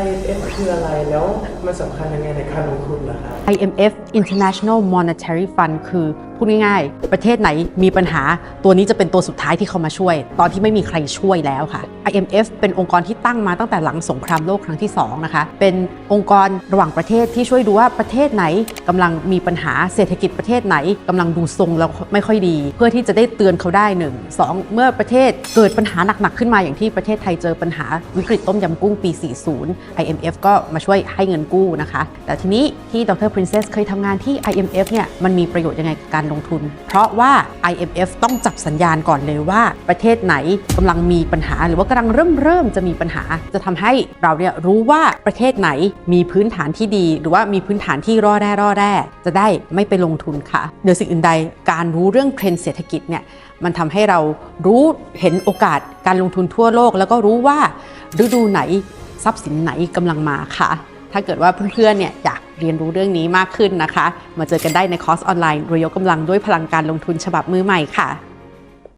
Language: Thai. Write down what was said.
IMF คืออะไรแล้วมันสำคัญยังไงในการลงทุนล่ะครับ IMF International Monetary Fund คือ พูดง่ายๆ ประเทศไหนมีปัญหาตัวนี้จะเป็นตัวสุดท้ายที่เขามาช่วย ตอนที่ไม่มีใครช่วยแล้วค่ะ IMF เป็นองค์กรที่ตั้งมาตั้งแต่หลังสงครามโลกครั้งที่2นะคะเป็นองค์กรระหว่างประเทศที่ช่วยดูว่าประเทศไหนกำลังมีปัญหาเศรษฐกิจประเทศไหนกำลังดูทรงแล้วไม่ค่อยดี เพื่อที่จะได้เตือนเขาได้หนึ่งสองเมื่อประเทศเกิดปัญหาหนักๆขึ้นมาอย่างที่ประเทศไทยเจอปัญหาวิกฤตต้มยำกุ้งปี 40 IMF ก็มาช่วยให้เงินกู้นะคะ แต่ทีนี้ที่ดร Princess เคยทำงานที่ IMF เนี่ยมันมีประโยชน์ยังไงกับการลงทุน เพราะว่า IMF ต้องจับสัญญาณก่อนเลยว่าประเทศไหนกำลังมีปัญหา หรือว่ากำลังเริ่มเริ่มจะมีปัญหา จะทำให้เราเนี่ยรู้ว่าประเทศไหนมีพื้นฐานที่ดี หรือว่ามีพื้นฐานที่ร่อแร่ร่อแร่ จะได้ไม่ไปลงทุนค่ะเหนือสิ่งอื่นใดการรู้เรื่องเทรนด์เศรษฐกิจเนี่ยมันทำให้เรารู้เห็นโอกาสการลงทุนทั่วโลก แล้วก็รู้ว่าฤดูไหนทรัพย์สินไหนกำลังมาค่ะ ถ้าเกิดว่าเพื่อนๆเนี่ยอยาก เรียนรู้เรื่องนี้มากขึ้นนะคะ มาเจอกันได้ในคอร์สออนไลน์รวยยกกำลังด้วยพลังการลงทุนฉบับมือใหม่ค่ะ